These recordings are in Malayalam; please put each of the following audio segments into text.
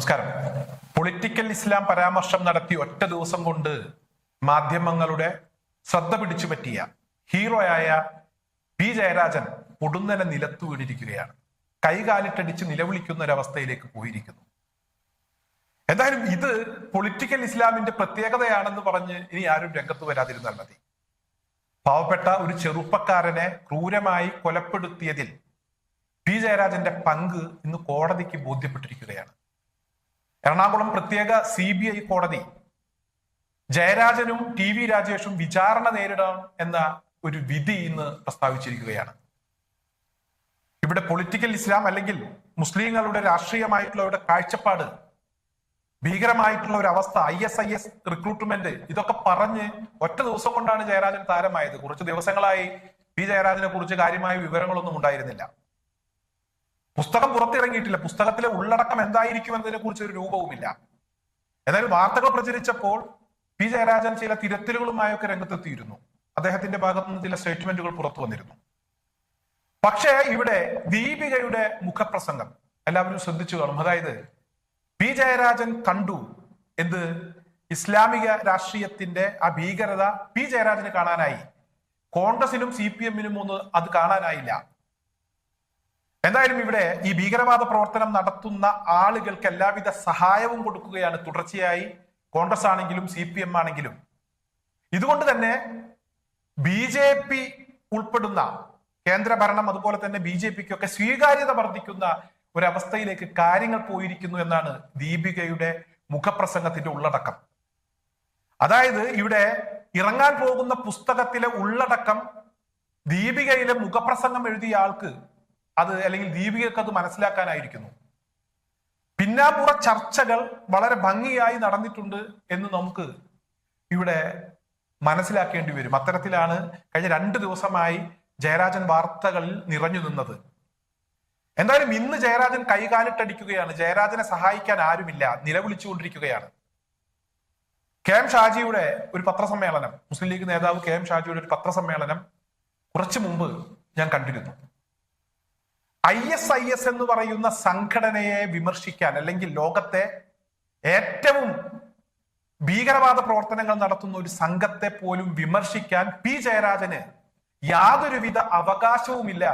നമസ്കാരം. പൊളിറ്റിക്കൽ ഇസ്ലാം പരാമർശം നടത്തി ഒറ്റ ദിവസം കൊണ്ട് മാധ്യമങ്ങളുടെ ശ്രദ്ധ പിടിച്ചു പറ്റിയ ഹീറോയായ പി ജയരാജൻ പൊടുന്നനെ നിലത്തു വീണിരിക്കുകയാണ്. കൈകാലിട്ടടിച്ച് നിലവിളിക്കുന്ന ഒരവസ്ഥയിലേക്ക് പോയിരിക്കുന്നു. എന്തായാലും ഇത് പൊളിറ്റിക്കൽ ഇസ്ലാമിന്റെ പ്രത്യേകതയാണെന്ന് പറഞ്ഞ് ഇനി ആരും രംഗത്ത് വരാതിരുന്നാൽ മതി. പാവപ്പെട്ട ഒരു ചെറുപ്പക്കാരനെ ക്രൂരമായി കൊലപ്പെടുത്തിയതിൽ പി ജയരാജന്റെ പങ്ക് ഇന്ന് കോടതിക്ക് ബോധ്യപ്പെട്ടിരിക്കുകയാണ്. എറണാകുളം പ്രത്യേക സി ബി ഐ കോടതി ജയരാജനും ടി വി രാജേഷും വിചാരണ നേരിടണം എന്ന ഒരു വിധി ഇന്ന് പ്രസ്താവിച്ചിരിക്കുകയാണ്. ഇവിടെ പൊളിറ്റിക്കൽ ഇസ്ലാം അല്ലെങ്കിൽ മുസ്ലിങ്ങളുടെ രാഷ്ട്രീയമായിട്ടുള്ള അവരുടെ കാഴ്ചപ്പാട് ഭീകരമായിട്ടുള്ള ഒരു അവസ്ഥ I S I S recruitment ഇതൊക്കെ പറഞ്ഞ് ഒറ്റ ദിവസം കൊണ്ടാണ് ജയരാജൻ താരമായത്. കുറച്ച് ദിവസങ്ങളായി പി ജയരാജനെ കുറിച്ച് കാര്യമായ വിവരങ്ങളൊന്നും ഉണ്ടായിരുന്നില്ല. പുസ്തകം പുറത്തിറങ്ങിയിട്ടില്ല. പുസ്തകത്തിലെ ഉള്ളടക്കം എന്തായിരിക്കും എന്നതിനെ കുറിച്ച് ഒരു രൂപവുമില്ല. എന്നാലും വാർത്തകൾ പ്രചരിച്ചപ്പോൾ പി ജയരാജൻ ചില തിരുത്തലുകളുമായൊക്കെ രംഗത്തെത്തിയിരുന്നു. അദ്ദേഹത്തിന്റെ ഭാഗത്തു നിന്ന് ചില സ്റ്റേറ്റ്മെന്റുകൾ പുറത്തു വന്നിരുന്നു. പക്ഷേ ഇവിടെ ദീപികയുടെ മുഖപ്രസംഗം എല്ലാവരും ശ്രദ്ധിച്ചു കാണും. അതായത് പി ജയരാജൻ കണ്ടു എന്ത്? ഇസ്ലാമിക രാഷ്ട്രീയത്തിന്റെ ആ ഭീകരത പി ജയരാജന് കാണാനായി. കോൺഗ്രസിനും സി പി എമ്മിനും ഒന്നും അത് കാണാനായില്ല. എന്തായാലും ഇവിടെ ഈ ഭീകരവാദ പ്രവർത്തനം നടത്തുന്ന ആളുകൾക്ക് എല്ലാവിധ സഹായവും കൊടുക്കുകയാണ് തുടർച്ചയായി കോൺഗ്രസ് ആണെങ്കിലും സി പി എം ആണെങ്കിലും. ഇതുകൊണ്ട് തന്നെ ബി ജെ പി ഉൾപ്പെടുന്ന കേന്ദ്ര ഭരണം അതുപോലെ തന്നെ ബി ജെ പിക്കൊക്കെ സ്വീകാര്യത വർദ്ധിക്കുന്ന ഒരവസ്ഥയിലേക്ക് കാര്യങ്ങൾ പോയിരിക്കുന്നു എന്നാണ് ദീപികയുടെ മുഖപ്രസംഗത്തിന്റെ ഉള്ളടക്കം. അതായത് ഇവിടെ ഇറങ്ങാൻ പോകുന്ന പുസ്തകത്തിലെ ഉള്ളടക്കം ദീപികയിലെ മുഖപ്രസംഗം എഴുതിയ ആൾക്ക് അത് അല്ലെങ്കിൽ ദീപികക്ക് അത് മനസ്സിലാക്കാനായിരിക്കുന്നു. പിന്നാപ്പുറ ചർച്ചകൾ വളരെ ഭംഗിയായി നടന്നിട്ടുണ്ട് എന്ന് നമുക്ക് ഇവിടെ മനസ്സിലാക്കേണ്ടി വരും. അത്തരത്തിലാണ് കഴിഞ്ഞ രണ്ട് ദിവസമായി ജയരാജൻ വാർത്തകളിൽ നിറഞ്ഞു നിന്നത്. എന്തായാലും ഇന്ന് ജയരാജൻ കൈകാലിട്ടടിക്കുകയാണ്. ജയരാജനെ സഹായിക്കാൻ ആരുമില്ല. നിലവിളിച്ചുകൊണ്ടിരിക്കുകയാണ്. കെ എം ഷാജിയുടെ ഒരു പത്രസമ്മേളനം മുസ്ലിം ലീഗ് നേതാവ് കെ എം ഷാജിയുടെ ഒരു പത്രസമ്മേളനം കുറച്ചു മുമ്പ് ഞാൻ കണ്ടിരുന്നു. ഐ എസ് ഐ എസ് എന്ന് പറയുന്ന സംഘടനയെ വിമർശിക്കാൻ അല്ലെങ്കിൽ ലോകത്തെ ഏറ്റവും ഭീകരവാദ പ്രവർത്തനങ്ങൾ നടത്തുന്ന ഒരു സംഘത്തെ പോലും വിമർശിക്കാൻ പി ജയരാജന് യാതൊരുവിധ അവകാശവുമില്ല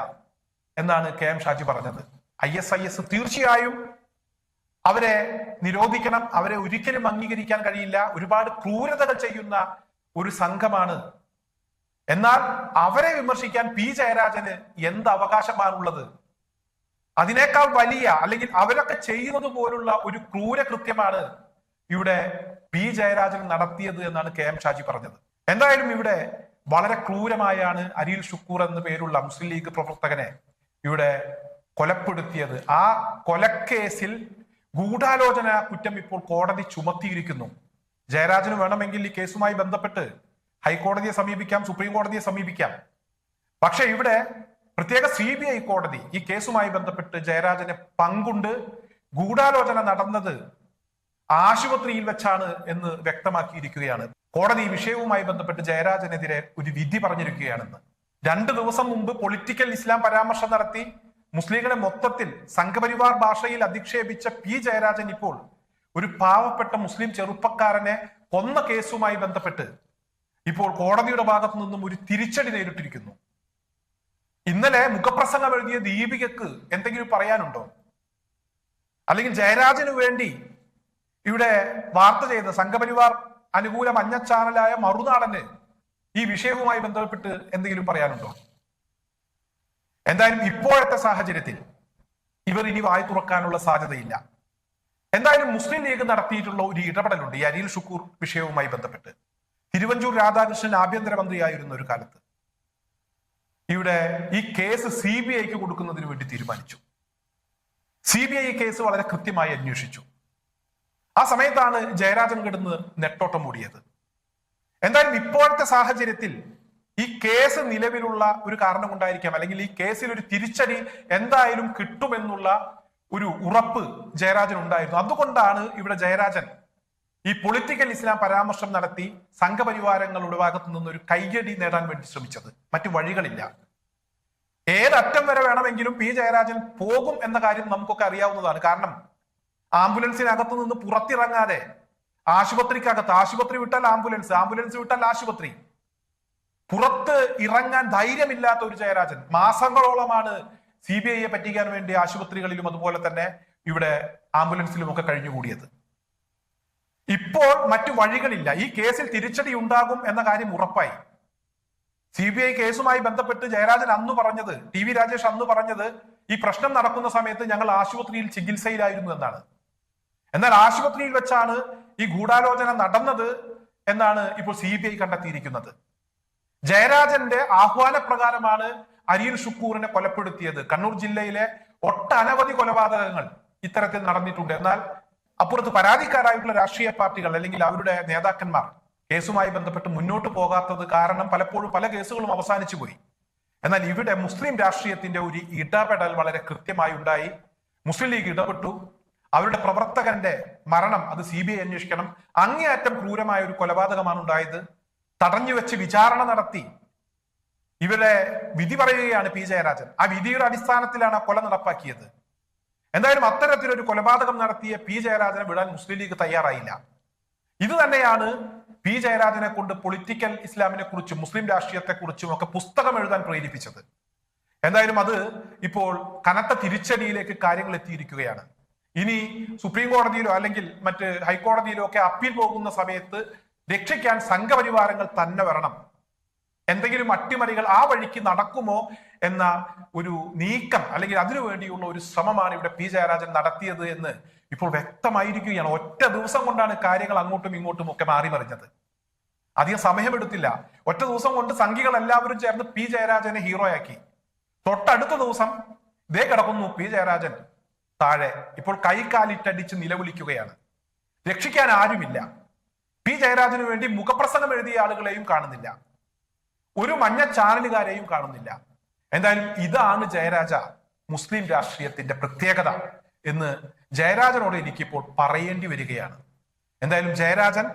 എന്നാണ് കെ എം ഷാജി പറഞ്ഞത്. ഐ എസ് ഐ എസ് തീർച്ചയായും അവരെ നിരോധിക്കണം അവരെ ഒരിക്കലും അംഗീകരിക്കാൻ കഴിയില്ല ഒരുപാട് ക്രൂരതകൾ ചെയ്യുന്ന ഒരു സംഘമാണ്. എന്നാൽ അവരെ വിമർശിക്കാൻ പി ജയരാജന് എന്ത് അവകാശമാണുള്ളത്? അതിനേക്കാൾ വലിയ അല്ലെങ്കിൽ അവരൊക്കെ ചെയ്യുന്നത് പോലുള്ള ഒരു ക്രൂര കൃത്യമാണ് ഇവിടെ പി ജയരാജൻ നടത്തിയത് എന്നാണ് കെ എം ഷാജി പറഞ്ഞത്. എന്തായാലും ഇവിടെ വളരെ ക്രൂരമായാണ് അരിൽ ഷുക്കൂർ എന്ന പേരുള്ള മുസ്ലിം ലീഗ് പ്രവർത്തകനെ ഇവിടെ കൊലപ്പെടുത്തിയത്. ആ കൊലക്കേസിൽ ഗൂഢാലോചന കുറ്റം ഇപ്പോൾ കോടതി ചുമത്തിയിരിക്കുന്നു. ജയരാജന് വേണമെങ്കിൽ ഈ കേസുമായി ബന്ധപ്പെട്ട് ഹൈക്കോടതിയെ സമീപിക്കാം സുപ്രീം കോടതിയെ സമീപിക്കാം. പക്ഷെ ഇവിടെ പ്രത്യേക സി ബി ഐ കോടതി ഈ കേസുമായി ബന്ധപ്പെട്ട് ജയരാജന് പങ്കുണ്ട്. ഗൂഢാലോചന നടന്നത് ആശുപത്രിയിൽ വെച്ചാണ് എന്ന് വ്യക്തമാക്കിയിരിക്കുകയാണ്. കോടതി ഈ വിഷയവുമായി ബന്ധപ്പെട്ട് ജയരാജനെതിരെ ഒരു വിധി പറഞ്ഞിരിക്കുകയാണെന്ന്. രണ്ടു ദിവസം മുമ്പ് പൊളിറ്റിക്കൽ ഇസ്ലാം പരാമർശം നടത്തി. മുസ്ലിങ്ങളെ മൊത്തത്തിൽ സംഘപരിവാർ ഭാഷയിൽ അധിക്ഷേപിച്ച പി ജയരാജൻ ഇപ്പോൾ ഒരു പാവപ്പെട്ട മുസ്ലിം ചെറുപ്പക്കാരനെ കൊന്ന കേസുമായി ബന്ധപ്പെട്ട് ഇപ്പോൾ കോടതിയുടെ ഭാഗത്തു നിന്നും ഒരു തിരിച്ചടി നേരിട്ടിരിക്കുന്നു. ഇന്നലെ മുഖപ്രസംഗം എഴുതിയ ദീപികക്ക് എന്തെങ്കിലും പറയാനുണ്ടോ? അല്ലെങ്കിൽ ജയരാജന് വേണ്ടി ഇവിടെ വാർത്ത ചെയ്ത സംഘപരിവാർ അനുകൂല മഞ്ഞ ചാനലായ മറുനാടന് ഈ വിഷയവുമായി ബന്ധപ്പെട്ട് എന്തെങ്കിലും പറയാനുണ്ടോ? എന്തായാലും ഇപ്പോഴത്തെ സാഹചര്യത്തിൽ ഇവർ ഇനി വായി തുറക്കാനുള്ള സാധ്യതയില്ല. എന്തായാലും മുസ്ലിം ലീഗ് നടത്തിയിട്ടുള്ള ഒരു ഇടപെടലുണ്ട് ഈ അനിൽ ഷുക്കൂർ വിഷയവുമായി ബന്ധപ്പെട്ട്. തിരുവഞ്ചൂർ രാധാകൃഷ്ണൻ ആഭ്യന്തരമന്ത്രിയായിരുന്ന ഒരു കാലത്ത്. ഇവിടെ ഈ കേസ് സി ബി ഐക്ക് കൊടുക്കുന്നതിന് വേണ്ടി തീരുമാനിച്ചു. സി ബി ഐ കേസ് വളരെ കൃത്യമായി അന്വേഷിച്ചു. ആ സമയത്താണ് ജയരാജൻ കിടന്ന് നെട്ടോട്ടം ഓടിയത് എന്തായാലും ഇപ്പോഴത്തെ സാഹചര്യത്തിൽ ഈ കേസ് നിലവിലുള്ള ഒരു കാരണം കൊണ്ടായിരിക്കാം അല്ലെങ്കിൽ ഈ കേസിൽ ഒരു തിരിച്ചടി എന്തായാലും കിട്ടുമെന്നുള്ള ഒരു ഉറപ്പ് ജയരാജൻ ഉണ്ടായിരുന്നു. അതുകൊണ്ടാണ് ഇവിടെ ജയരാജൻ ഈ പൊളിറ്റിക്കൽ ഇസ്ലാം പരാമർശം നടത്തി സംഘപരിവാരങ്ങളുടെ ഭാഗത്തു നിന്ന് ഒരു കയ്യടി നേടാൻ വേണ്ടി ശ്രമിച്ചത്. മറ്റു വഴികളില്ല. ഏതറ്റം വരെ വേണമെങ്കിലും പി. ജയരാജൻ പോകും എന്ന കാര്യം നമുക്കൊക്കെ അറിയാവുന്നതാണ്. കാരണം ആംബുലൻസിനകത്തു നിന്ന് പുറത്തിറങ്ങാതെ ആശുപത്രിക്കകത്ത് ആശുപത്രി വിട്ടാൽ ആംബുലൻസ് ആംബുലൻസ് വിട്ടാൽ ആശുപത്രി. പുറത്ത് ഇറങ്ങാൻ ധൈര്യമില്ലാത്ത ഒരു ജയരാജൻ മാസങ്ങളോളമാണ് സി ബി ഐയെ പറ്റിക്കാൻ വേണ്ടി ആശുപത്രികളിലും അതുപോലെ തന്നെ ഇവിടെ ആംബുലൻസിലും ഒക്കെ കഴിഞ്ഞുകൂടിയത്. ഇപ്പോൾ മറ്റു വഴികളില്ല. ഈ കേസിൽ തിരിച്ചടി ഉണ്ടാകും എന്ന കാര്യം ഉറപ്പായി. സി ബി ഐ കേസുമായി ബന്ധപ്പെട്ട് ജയരാജൻ അന്ന് പറഞ്ഞത് ടി വി രാജേഷ് അന്ന് പറഞ്ഞത് ഈ പ്രശ്നം നടക്കുന്ന സമയത്ത് ഞങ്ങൾ ആശുപത്രിയിൽ ചികിത്സയിലായിരുന്നു എന്നാണ്. എന്നാൽ ആശുപത്രിയിൽ വെച്ചാണ് ഈ ഗൂഢാലോചന നടന്നത് എന്നാണ് ഇപ്പോൾ സി ബി ഐ കണ്ടെത്തിയിരിക്കുന്നത്. ജയരാജന്റെ ആഹ്വാനപ്രകാരമാണ് അരിയൽ ഷുക്കൂറിനെ കൊലപ്പെടുത്തിയത്. കണ്ണൂർ ജില്ലയിലെ ഒട്ടനവധി കൊലപാതകങ്ങൾ ഇത്തരത്തിൽ നടന്നിട്ടുണ്ട്. എന്നാൽ അപ്പുറത്ത് പരാതിക്കാരായിട്ടുള്ള രാഷ്ട്രീയ പാർട്ടികൾ അല്ലെങ്കിൽ അവരുടെ നേതാക്കന്മാർ കേസുമായി ബന്ധപ്പെട്ട് മുന്നോട്ട് പോകാത്തത് കാരണം പലപ്പോഴും പല കേസുകളും അവസാനിച്ചു പോയി. എന്നാൽ ഇവിടെ മുസ്ലിം രാഷ്ട്രീയത്തിന്റെ ഒരു ഇടപെടൽ വളരെ കൃത്യമായി ഉണ്ടായി. മുസ്ലിം ലീഗ് ഇടപെട്ടു. അവരുടെ പ്രവർത്തകന്റെ മരണം അത് സി ബി ഐ അന്വേഷിക്കണം അങ്ങേയറ്റം ക്രൂരമായ ഒരു കൊലപാതകമാണ് ഉണ്ടായത്. തടഞ്ഞു വെച്ച് വിചാരണ നടത്തി. ഇവരെ വിധി പറയുകയാണ് പി ജയരാജൻ. ആ വിധിയുടെ അടിസ്ഥാനത്തിലാണ് ആ കൊല നടപ്പാക്കിയത്. എന്തായാലും അത്തരത്തിലൊരു കൊലപാതകം നടത്തിയ പി ജയരാജനെ വിടാൻ മുസ്ലിം ലീഗ് തയ്യാറായില്ല. ഇത് തന്നെയാണ് പി ജയരാജനെ കൊണ്ട് പൊളിറ്റിക്കൽ ഇസ്ലാമിനെ കുറിച്ചും മുസ്ലിം രാഷ്ട്രീയത്തെ കുറിച്ചും ഒക്കെ പുസ്തകം എഴുതാൻ പ്രേരിപ്പിച്ചത്. എന്തായാലും അത് ഇപ്പോൾ കനത്ത തിരിച്ചടിയിലേക്ക് കാര്യങ്ങൾ എത്തിയിരിക്കുകയാണ്. ഇനി സുപ്രീം കോടതിയിലോ അല്ലെങ്കിൽ മറ്റ് ഹൈക്കോടതിയിലോ ഒക്കെ അപ്പീൽ പോകുന്ന സമയത്ത് രക്ഷിക്കാൻ സംഘപരിവാരങ്ങൾ തന്നെ വരണം. എന്തെങ്കിലും അട്ടിമറികൾ ആ വഴിക്ക് നടക്കുമോ എന്ന ഒരു നീക്കം അല്ലെങ്കിൽ അതിനു വേണ്ടിയുള്ള ഒരു ശ്രമമാണ് ഇവിടെ പി ജയരാജൻ നടത്തിയത് എന്ന് ഇപ്പോൾ വ്യക്തമായിരിക്കുകയാണ്. ഒറ്റ ദിവസം കൊണ്ടാണ് കാര്യങ്ങൾ അങ്ങോട്ടും ഇങ്ങോട്ടും ഒക്കെ മാറി മറിഞ്ഞത്. അധികം സമയമെടുത്തില്ല ഒറ്റ ദിവസം കൊണ്ട് സംഘികൾ എല്ലാവരും ചേർന്ന് പി ജയരാജനെ ഹീറോയാക്കി തൊട്ടടുത്ത ദിവസം ദേ കിടക്കുന്നു പി ജയരാജൻ താഴെ. ഇപ്പോൾ കൈകാലിട്ടടിച്ച് നിലവിളിക്കുകയാണ്. രക്ഷിക്കാൻ ആരുമില്ല. പി ജയരാജന് വേണ്ടി മുഖപ്രസംഗം എഴുതിയ ആളുകളെയും കാണുന്നില്ല. ഒരു മഞ്ഞ ചാനലുകാരെയും കാണുന്നില്ല. എന്തായാലും ഇതാണ് ജയരാജ മുസ്ലിം രാഷ്ട്രീയത്തിന്റെ പ്രത്യേകത എന്ന് ജയരാജനോട് എനിക്കിപ്പോൾ പറയേണ്ടി വരികയാണ്. എന്തായാലും ജയരാജൻ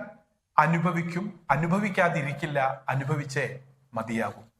അനുഭവിക്കും അനുഭവിക്കാതിരിക്കില്ല അനുഭവിച്ചേ മതിയാകും.